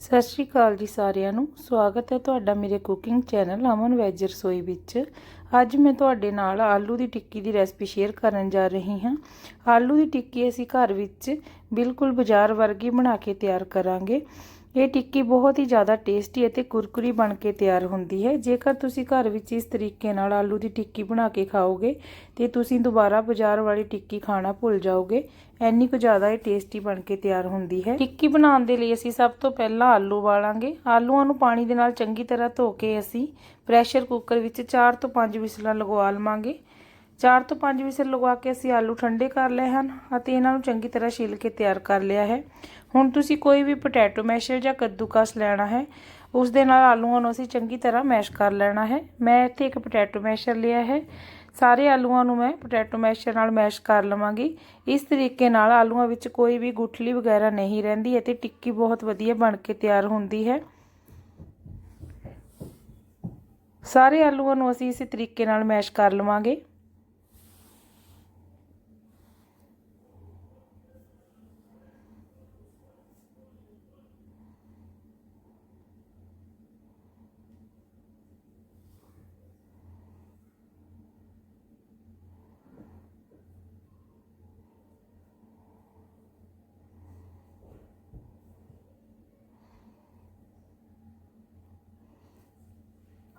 ਸਤਿ ਸ਼੍ਰੀ ਅਕਾਲ ਜੀ ਸਾਰਿਆਂ ਨੂੰ। ਸਵਾਗਤ ਹੈ ਤੁਹਾਡਾ ਮੇਰੇ ਕੁਕਿੰਗ ਚੈਨਲ ਅਮਨ ਵੈਜ ਰਸੋਈ ਵਿੱਚ। ਅੱਜ ਮੈਂ ਤੁਹਾਡੇ ਨਾਲ ਆਲੂ ਦੀ ਟਿੱਕੀ ਦੀ ਰੈਸਪੀ ਸ਼ੇਅਰ ਕਰਨ ਜਾ ਰਹੀ ਹਾਂ। ਆਲੂ ਦੀ ਟਿੱਕੀ ਅਸੀਂ ਘਰ ਵਿੱਚ ਬਿਲਕੁਲ ਬਾਜ਼ਾਰ ਵਰਗੀ ਬਣਾ ਕੇ ਤਿਆਰ ਕਰਾਂਗੇ। ਇਹ ਟਿੱਕੀ ਬਹੁਤ ਹੀ ਜ਼ਿਆਦਾ ਟੇਸਟੀ ਅਤੇ ਕੁਰਕੁਰੀ ਬਣ ਕੇ ਤਿਆਰ ਹੁੰਦੀ ਹੈ। ਜੇਕਰ ਤੁਸੀਂ ਘਰ ਵਿੱਚ ਇਸ ਤਰੀਕੇ ਨਾਲ ਆਲੂ ਦੀ ਟਿੱਕੀ ਬਣਾ ਕੇ ਖਾਓਗੇ, ਤੇ ਤੁਸੀਂ ਦੁਬਾਰਾ ਬਾਜ਼ਾਰ ਵਾਲੀ ਟਿੱਕੀ ਖਾਣਾ ਭੁੱਲ ਜਾਓਗੇ। ਐਨੀ ਕੁ ਜ਼ਿਆਦਾ ਇਹ ਟੇਸਟੀ ਬਣ ਕੇ ਤਿਆਰ ਹੁੰਦੀ ਹੈ। ਟਿੱਕੀ ਬਣਾਉਣ ਦੇ ਲਈ ਅਸੀਂ ਸਭ ਤੋਂ ਪਹਿਲਾਂ ਆਲੂ ਵਾਲਾਂਗੇ ਆਲੂਆਂ ਨੂੰ ਪਾਣੀ ਦੇ ਨਾਲ ਚੰਗੀ ਤਰ੍ਹਾਂ ਧੋ ਕੇ ਅਸੀਂ ਪ੍ਰੈਸ਼ਰ ਕੁੱਕਰ ਵਿੱਚ 4 ਤੋਂ 5 ਵਿਸਲਾਂ ਲਗਵਾ ਲਵਾਂਗੇ। 4 ਤੋਂ 5 ਵਿਸਲ ਲਗਵਾ ਕੇ ਅਸੀਂ ਆਲੂ ਠੰਡੇ ਕਰ ਲਏ ਹਨ ਅਤੇ ਇਹਨਾਂ ਨੂੰ ਚੰਗੀ ਤਰ੍ਹਾਂ ਛਿੱਲ ਕੇ ਤਿਆਰ ਕਰ ਲਿਆ ਹੈ। ਹੁਣ ਤੁਸੀਂ ਕੋਈ ਵੀ ਪੋਟੈਟੋ ਮੈਸ਼ਰ ਜਾਂ ਕੱਦੂਕਸ ਲੈਣਾ ਹੈ, ਉਸ ਦੇ ਨਾਲ ਆਲੂਆਂ ਨੂੰ ਅਸੀਂ ਚੰਗੀ ਤਰ੍ਹਾਂ ਮੈਸ਼ ਕਰ ਲੈਣਾ ਹੈ। ਮੈਂ ਇੱਥੇ ਇੱਕ ਪੋਟੈਟੋ ਮੈਸ਼ਰ ਲਿਆ ਹੈ। ਸਾਰੇ ਆਲੂਆਂ ਨੂੰ ਮੈਂ ਪੋਟੈਟੋ ਮੈਸ਼ਰ ਨਾਲ ਮੈਸ਼ ਕਰ ਲਵਾਂਗੀ। ਇਸ ਤਰੀਕੇ ਨਾਲ ਆਲੂਆਂ ਵਿੱਚ ਕੋਈ ਵੀ ਗੁਠਲੀ ਵਗੈਰਾ ਨਹੀਂ ਰਹਿੰਦੀ ਅਤੇ ਟਿੱਕੀ ਬਹੁਤ ਵਧੀਆ ਬਣ ਕੇ ਤਿਆਰ ਹੁੰਦੀ ਹੈ। ਸਾਰੇ ਆਲੂਆਂ ਨੂੰ ਅਸੀਂ ਇਸੇ ਤਰੀਕੇ ਨਾਲ ਮੈਸ਼ ਕਰ ਲਵਾਂਗੇ।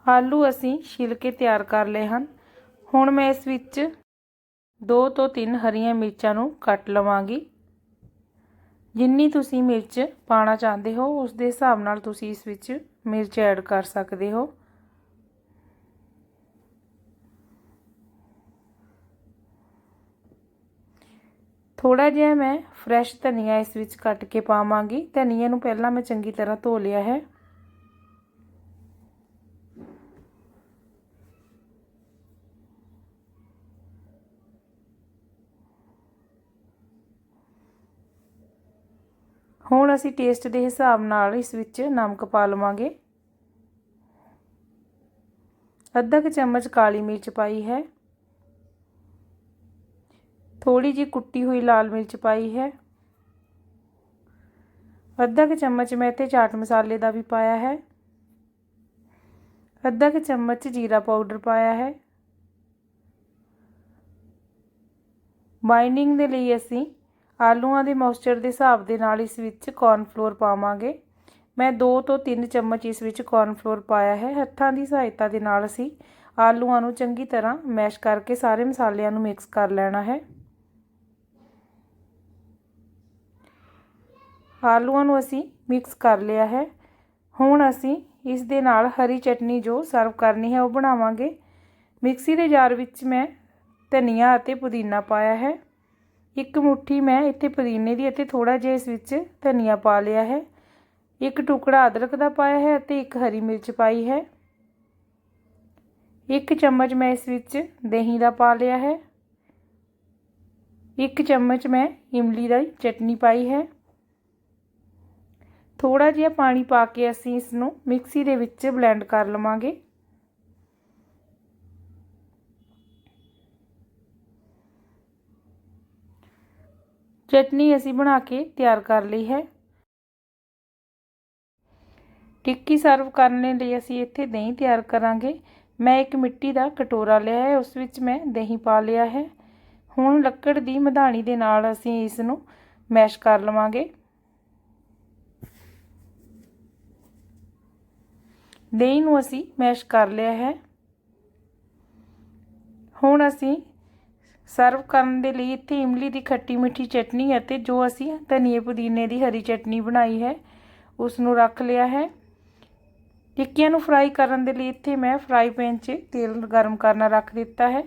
ਆਲੂ ਅਸੀਂ ਛਿਲ ਕੇ ਤਿਆਰ ਕਰ ਲਏ ਹਨ। ਹੁਣ ਮੈਂ ਇਸ ਵਿੱਚ 2 ਤੋਂ 3 ਹਰੀਆਂ ਮਿਰਚਾਂ ਨੂੰ ਕੱਟ ਲਵਾਂਗੀ। ਜਿੰਨੀ ਤੁਸੀਂ ਮਿਰਚ ਪਾਣਾ ਚਾਹੁੰਦੇ ਹੋ, ਉਸ ਦੇ ਹਿਸਾਬ ਨਾਲ ਤੁਸੀਂ ਇਸ ਵਿੱਚ ਮਿਰਚ ਐਡ ਕਰ ਸਕਦੇ ਹੋ। ਥੋੜਾ ਜਿਹਾ ਮੈਂ ਫਰੈਸ਼ ਧਨੀਆ ਇਸ ਵਿੱਚ ਕੱਟ ਕੇ ਪਾਵਾਂਗੀ। ਧਨੀਏ ਨੂੰ ਪਹਿਲਾਂ ਮੈਂ ਚੰਗੀ ਤਰ੍ਹਾਂ ਧੋ ਲਿਆ ਹੈ। ਹੁਣ ਅਸੀਂ ਟੇਸਟ ਦੇ ਹਿਸਾਬ ਨਾਲ ਇਸ ਵਿੱਚ ਨਮਕ ਪਾ ਲਵਾਂਗੇ। ਅੱਧਾ ਕੁ ਚਮਚ ਕਾਲੀ ਮਿਰਚ ਪਾਈ ਹੈ। ਥੋੜੀ ਜੀ ਕੁੱਟੀ ਹੋਈ ਲਾਲ ਮਿਰਚ ਪਾਈ ਹੈ। ਅੱਧਾ ਕੁ ਚਮਚ ਮੈਂ ਇੱਥੇ ਚਾਟ ਮਸਾਲੇ ਦਾ ਵੀ ਪਾਇਆ ਹੈ। ਅੱਧਾ ਕੁ ਚਮਚ ਜੀਰਾ ਪਾਊਡਰ ਪਾਇਆ ਹੈ। ਬਾਈਂਡਿੰਗ ਦੇ ਲਈ ਅਸੀਂ ਆਲੂਆਂ ਦੇ ਮੋਇਸਚਰ ਦੇ ਹਿਸਾਬ ਦੇ ਨਾਲ ਇਸ ਵਿੱਚ ਕੌਰਨਫਲੋਰ ਪਾਵਾਂਗੇ। ਮੈਂ 2 ਤੋਂ 3 ਚਮਚ ਇਸ ਵਿੱਚ ਕੌਰਨਫਲੋਰ ਪਾਇਆ ਹੈ। ਹੱਥਾਂ ਦੀ ਸਹਾਇਤਾ ਦੇ ਨਾਲ ਅਸੀਂ ਆਲੂਆਂ ਨੂੰ ਚੰਗੀ ਤਰ੍ਹਾਂ ਮੈਸ਼ ਕਰਕੇ ਸਾਰੇ ਮਸਾਲਿਆਂ ਨੂੰ ਮਿਕਸ ਕਰ ਲੈਣਾ ਹੈ। ਆਲੂਆਂ ਨੂੰ ਅਸੀਂ ਮਿਕਸ ਕਰ ਲਿਆ ਹੈ। ਹੁਣ ਅਸੀਂ ਇਸ ਦੇ ਨਾਲ ਹਰੀ ਚਟਨੀ ਜੋ ਸਰਵ ਕਰਨੀ ਹੈ ਉਹ ਬਣਾਵਾਂਗੇ। ਮਿਕਸੀ ਦੇ ਜਾਰ ਵਿੱਚ ਮੈਂ ਧਨੀਆ ਅਤੇ ਪੁਦੀਨਾ ਪਾਇਆ ਹੈ। ਇੱਕ ਮੁਠੀ ਮੈਂ ਇੱਥੇ ਪੁਦੀਨੇ ਦੀ ਅਤੇ ਥੋੜਾ ਜਿਹਾ ਇਸ ਵਿੱਚ ਧਨੀਆ ਪਾ ਲਿਆ ਹੈ। ਇੱਕ ਟੁਕੜਾ ਅਦਰਕ ਦਾ ਪਾਇਆ ਹੈ ਅਤੇ ਇੱਕ ਹਰੀ ਮਿਰਚ ਪਾਈ ਹੈ। ਇੱਕ ਚਮਚ ਮੈਂ ਇਸ ਵਿੱਚ ਦਹੀਂ ਦਾ ਪਾ ਲਿਆ ਹੈ। ਇੱਕ ਚਮਚ ਮੈਂ ਇਮਲੀ ਦੀ ਚਟਨੀ ਪਾਈ ਹੈ। ਥੋੜਾ ਜਿਹਾ ਪਾਣੀ ਪਾ ਕੇ ਅਸੀਂ ਇਸ ਨੂੰ ਮਿਕਸੀ ਦੇ ਵਿੱਚ ਬਲੈਂਡ ਕਰ ਲਵਾਂਗੇ। ਚਟਨੀ ਅਸੀਂ ਬਣਾ ਕੇ ਤਿਆਰ ਕਰ ਲਈ ਹੈ। ਟਿੱਕੀ ਸਰਵ ਕਰਨ ਲਈ ਅਸੀਂ ਇੱਥੇ ਦਹੀਂ ਤਿਆਰ ਕਰਾਂਗੇ। ਮੈਂ ਇੱਕ ਮਿੱਟੀ ਦਾ ਕਟੋਰਾ ਲਿਆ ਹੈ, ਉਸ ਵਿੱਚ ਮੈਂ ਦਹੀਂ ਪਾ ਲਿਆ ਹੈ। ਹੁਣ ਲੱਕੜ ਦੀ ਮਧਾਣੀ ਦੇ ਨਾਲ ਅਸੀਂ ਇਸ ਨੂੰ ਮੈਸ਼ ਕਰ ਲਵਾਂਗੇ। ਦਹੀਂ ਨੂੰ ਅਸੀਂ ਮੈਸ਼ ਕਰ ਲਿਆ ਹੈ। ਹੁਣ ਅਸੀਂ ਸਰਵ ਕਰਨ ਦੇ ਲਈ ਇੱਥੇ ਇਮਲੀ ਦੀ ਖੱਟੀ ਮਿੱਠੀ ਚਟਨੀ ਅਤੇ ਜੋ ਅਸੀਂ ਧਨੀਏ ਪੁਦੀਨੇ ਦੀ ਹਰੀ ਚਟਨੀ ਬਣਾਈ ਹੈ ਉਸ ਨੂੰ ਰੱਖ ਲਿਆ ਹੈ। ਟਿੱਕੀਆਂ ਨੂੰ ਫਰਾਈ ਕਰਨ ਦੇ ਲਈ ਇੱਥੇ ਮੈਂ ਫਰਾਈ ਪੈਨ 'ਚ ਤੇਲ ਗਰਮ ਕਰਨਾ ਰੱਖ ਦਿੱਤਾ ਹੈ।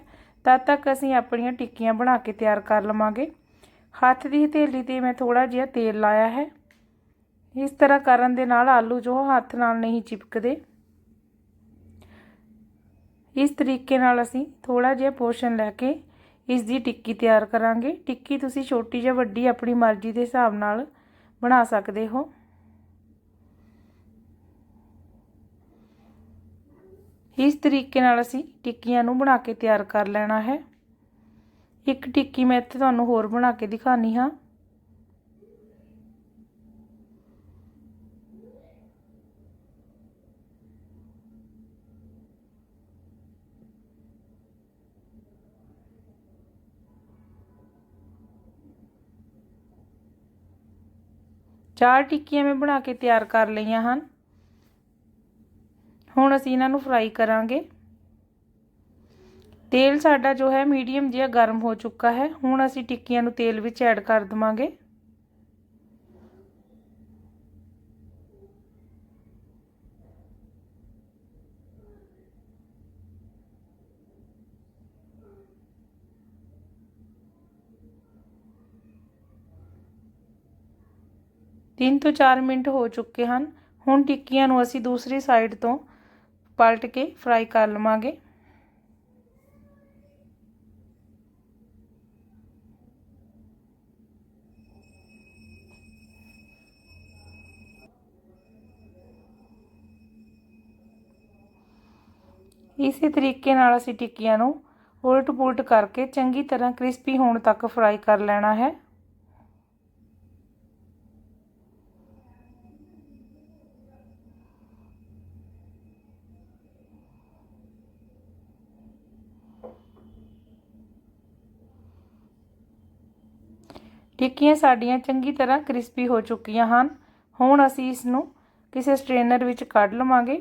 ਤਦ ਤੱਕ ਅਸੀਂ ਆਪਣੀਆਂ ਟਿੱਕੀਆਂ ਬਣਾ ਕੇ ਤਿਆਰ ਕਰ ਲਵਾਂਗੇ। ਹੱਥ ਦੀ ਹਥੇਲੀ ਤੇ ਮੈਂ ਥੋੜਾ ਜਿਹਾ ਤੇਲ ਲਾਇਆ ਹੈ। ਇਸ ਤਰ੍ਹਾਂ ਕਰਨ ਦੇ ਨਾਲ ਆਲੂ ਜੋ ਹੱਥ ਨਾਲ ਨਹੀਂ ਚਿਪਕਦੇ। ਇਸ ਤਰੀਕੇ ਨਾਲ ਅਸੀਂ ਥੋੜਾ ਜਿਹਾ ਪੋਰਸ਼ਨ ਲੈ ਕੇ ਇਸ ਦੀ ਟਿੱਕੀ ਤਿਆਰ ਕਰਾਂਗੇ। ਟਿੱਕੀ ਤੁਸੀਂ ਛੋਟੀ ਜਾਂ ਵੱਡੀ ਆਪਣੀ ਮਰਜ਼ੀ ਦੇ ਹਿਸਾਬ ਨਾਲ ਬਣਾ ਸਕਦੇ ਹੋ। ਇਸ ਤਰੀਕੇ ਨਾਲ ਅਸੀਂ ਟਿੱਕੀਆਂ ਨੂੰ ਬਣਾ ਕੇ ਤਿਆਰ ਕਰ ਲੈਣਾ ਹੈ। ਇੱਕ ਟਿੱਕੀ ਮੈਂ ਇੱਥੇ ਤੁਹਾਨੂੰ ਹੋਰ ਬਣਾ ਕੇ ਦਿਖਾਣੀ ਹਾਂ। ਚਾਰ ਟਿੱਕੀਆਂ ਮੈਂ ਬਣਾ ਕੇ ਤਿਆਰ ਕਰ ਲਈਆਂ ਹਨ। ਹੁਣ ਅਸੀਂ ਇਹਨਾਂ ਨੂੰ ਫਰਾਈ ਕਰਾਂਗੇ। ਤੇਲ ਸਾਡਾ ਜੋ ਹੈ ਮੀਡੀਅਮ ਜਿਹਾ ਗਰਮ ਹੋ ਚੁੱਕਾ ਹੈ। ਹੁਣ ਅਸੀਂ ਟਿੱਕੀਆਂ ਨੂੰ ਤੇਲ ਵਿੱਚ ਐਡ ਕਰ ਦਵਾਂਗੇ। ਤਿੰਨ ਤੋਂ 4 ਮਿੰਟ ਹੋ ਚੁੱਕੇ ਹਨ। ਹੁਣ ਟਿੱਕੀਆਂ ਨੂੰ ਅਸੀਂ ਦੂਸਰੀ ਸਾਈਡ ਤੋਂ ਪਲਟ ਕੇ ਫਰਾਈ ਕਰ ਲਵਾਂਗੇ। ਇਸੇ ਤਰੀਕੇ ਨਾਲ ਅਸੀਂ ਟਿੱਕੀਆਂ ਨੂੰ ਉਲਟ ਪੁਲਟ ਕਰਕੇ ਚੰਗੀ ਤਰ੍ਹਾਂ ਕ੍ਰਿਸਪੀ ਹੋਣ ਤੱਕ ਫਰਾਈ ਕਰ ਲੈਣਾ ਹੈ। ਟਿੱਕੀਆਂ ਸਾਡੀਆਂ ਚੰਗੀ ਤਰ੍ਹਾਂ ਕ੍ਰਿਸਪੀ ਹੋ ਚੁੱਕੀਆਂ ਹਨ। ਹੁਣ ਅਸੀਂ ਇਸ ਨੂੰ ਕਿਸੇ ਸਟ੍ਰੇਨਰ ਵਿੱਚ ਕੱਢ ਲਵਾਂਗੇ।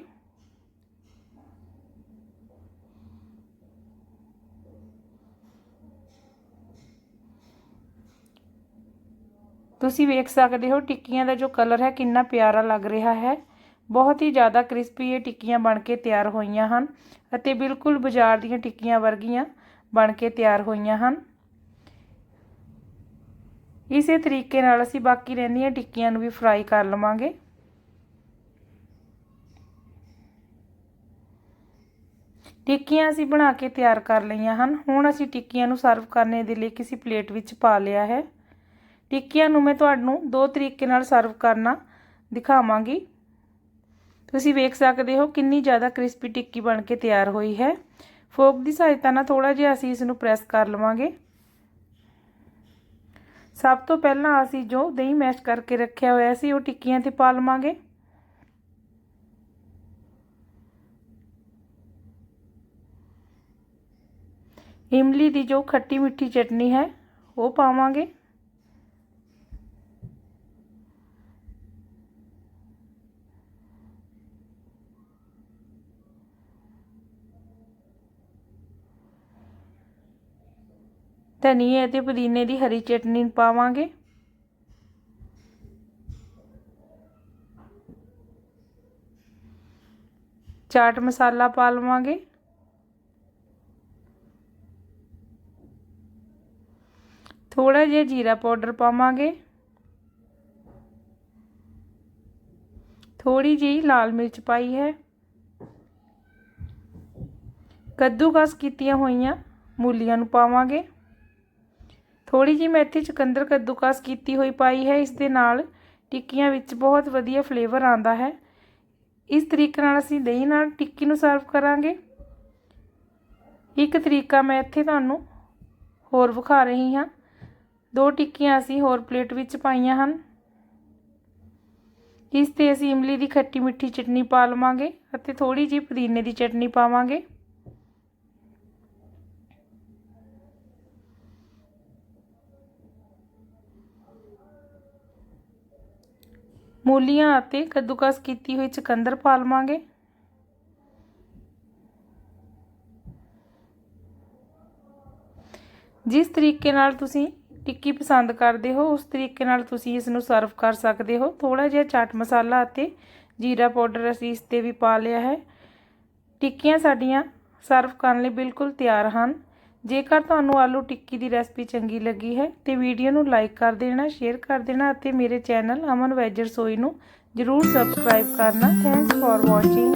ਤੁਸੀਂ ਵੇਖ ਸਕਦੇ ਹੋ ਟਿੱਕੀਆਂ ਦਾ ਜੋ ਕਲਰ ਹੈ ਕਿੰਨਾ ਪਿਆਰਾ ਲੱਗ ਰਿਹਾ ਹੈ। ਬਹੁਤ ਹੀ ਜ਼ਿਆਦਾ ਕ੍ਰਿਸਪੀ ਇਹ ਟਿੱਕੀਆਂ ਬਣ ਕੇ ਤਿਆਰ ਹੋਈਆਂ ਹਨ ਅਤੇ ਬਿਲਕੁਲ ਬਾਜ਼ਾਰ ਦੀਆਂ ਟਿੱਕੀਆਂ ਵਰਗੀਆਂ ਬਣ ਕੇ ਤਿਆਰ ਹੋਈਆਂ ਹਨ। ਇਸੇ ਤਰੀਕੇ ਨਾਲ ਅਸੀਂ ਬਾਕੀ ਰਹਿੰਦੀਆਂ ਟਿੱਕੀਆਂ ਨੂੰ ਵੀ ਫਰਾਈ ਕਰ ਲਵਾਂਗੇ। ਟਿੱਕੀਆਂ ਅਸੀਂ ਬਣਾ ਕੇ ਤਿਆਰ ਕਰ ਲਈਆਂ ਹਨ। ਹੁਣ ਅਸੀਂ ਟਿੱਕੀਆਂ ਨੂੰ ਸਰਵ ਕਰਨੇ ਦੇ ਲਈ ਕਿਸੇ ਪਲੇਟ ਵਿੱਚ ਪਾ ਲਿਆ ਹੈ। ਟਿੱਕੀਆਂ ਨੂੰ ਮੈਂ ਤੁਹਾਨੂੰ ਦੋ ਤਰੀਕੇ ਨਾਲ ਸਰਵ ਕਰਨਾ ਦਿਖਾਵਾਂਗੀ। ਤੁਸੀਂ ਵੇਖ ਸਕਦੇ ਹੋ ਕਿੰਨੀ ਜ਼ਿਆਦਾ ਕ੍ਰਿਸਪੀ ਟਿੱਕੀ ਬਣ ਕੇ ਤਿਆਰ ਹੋਈ ਹੈ। ਫੋਕ ਦੀ ਸਹਾਇਤਾ ਨਾਲ ਥੋੜਾ ਜਿਹਾ ਅਸੀਂ ਇਸ ਨੂੰ ਪ੍ਰੈਸ ਕਰ ਲਵਾਂਗੇ। ਸਭ ਤੋਂ ਪਹਿਲਾਂ ਅਸੀਂ ਜੋ ਦਹੀਂ ਮੈਸ਼ ਕਰਕੇ ਰੱਖਿਆ ਹੋਇਆ ਸੀ, ਉਹ ਟਿੱਕੀਆਂ ਤੇ ਪਾ ਲਵਾਂਗੇ। ਇਮਲੀ ਦੀ ਜੋ ਖੱਟੀ ਮਿੱਠੀ ਚਟਨੀ ਹੈ, ਉਹ ਪਾਵਾਂਗੇ। ਧਨੀਏ ਅਤੇ ਪੁਦੀਨੇ ਦੀ ਹਰੀ ਚਟਨੀ ਪਾਵਾਂਗੇ। ਚਾਟ ਮਸਾਲਾ ਪਾ ਲਵਾਂਗੇ। ਥੋੜਾ ਜਿਹਾ ਜੀਰਾ ਪਾਊਡਰ ਪਾਵਾਂਗੇ। ਥੋੜੀ ਜਿਹੀ ਲਾਲ ਮਿਰਚ ਪਾਈ ਹੈ। ਕੱਦੂਕਸ ਕੀਤੀਆਂ ਹੋਈਆਂ ਮੂਲੀਆਂ ਨੂੰ ਪਾਵਾਂਗੇ। ਥੋੜੀ ਜਿਹੀ ਮੈਂ ਇੱਥੇ ਚੁਕੰਦਰ ਕੱਦੂਕਸ ਕੀਤੀ ਹੋਈ ਪਾਈ ਹੈ, ਇਸ ਦੇ ਨਾਲ ਟਿੱਕੀਆਂ ਵਿੱਚ ਬਹੁਤ ਵਧੀਆ ਫਲੇਵਰ ਆਉਂਦਾ ਹੈ। ਇਸ ਤਰੀਕੇ ਨਾਲ ਅਸੀਂ ਦਹੀਂ ਨਾਲ ਟਿੱਕੀ ਨੂੰ ਸਰਵ ਕਰਾਂਗੇ। ਇੱਕ ਤਰੀਕਾ ਮੈਂ ਇੱਥੇ ਤੁਹਾਨੂੰ ਹੋਰ ਵਿਖਾ ਰਹੀ ਹਾਂ। ਦੋ ਟਿੱਕੀਆਂ ਅਸੀਂ ਹੋਰ ਪਲੇਟ ਵਿੱਚ ਪਾਈਆਂ ਹਨ। ਇਸ ਤੇ ਅਸੀਂ ਇਮਲੀ ਦੀ ਖੱਟੀ ਮਿੱਠੀ ਚਟਨੀ ਪਾ ਲਵਾਂਗੇ ਅਤੇ ਥੋੜੀ ਜਿਹੀ ਪੁਦੀਨੇ ਦੀ ਚਟਨੀ ਪਾਵਾਂਗੇ। ਮੂਲੀਆਂ ਅਤੇ ਕੱਦੂਕਸ ਕੀਤੀ ਹੋਈ ਚਕੰਦਰ ਪਾ ਲਵਾਂਗੇ। ਜਿਸ ਤਰੀਕੇ ਨਾਲ ਤੁਸੀਂ ਟਿੱਕੀ ਪਸੰਦ ਕਰਦੇ ਹੋ, ਉਸ ਤਰੀਕੇ ਨਾਲ ਤੁਸੀਂ ਇਸ ਨੂੰ ਸਰਵ ਕਰ ਸਕਦੇ ਹੋ। ਥੋੜਾ ਜਿਹਾ ਚਾਟ ਮਸਾਲਾ ਅਤੇ ਜੀਰਾ ਪਾਊਡਰ ਅਸੀਂ ਇਸ ਤੇ ਵੀ ਪਾ ਲਿਆ ਹੈ। ਟਿੱਕੀਆਂ ਸਾਡੀਆਂ ਸਰਵ ਕਰਨ ਲਈ ਬਿਲਕੁਲ ਤਿਆਰ ਹਨ। ਜੇਕਰ ਤੁਹਾਨੂੰ ਆਲੂ ਟਿੱਕੀ ਦੀ ਰੈਸਪੀ ਚੰਗੀ ਲੱਗੀ ਹੈ, ਤੇ ਵੀਡੀਓ ਨੂੰ ਲਾਈਕ ਕਰ ਦੇਣਾ, ਸ਼ੇਅਰ ਕਰ ਦੇਣਾ ਅਤੇ ਮੇਰੇ ਚੈਨਲ ਅਮਨ ਵੈਜ ਰਸੋਈ ਨੂੰ ਜਰੂਰ ਸਬਸਕ੍ਰਾਈਬ ਕਰਨਾ। Thanks for watching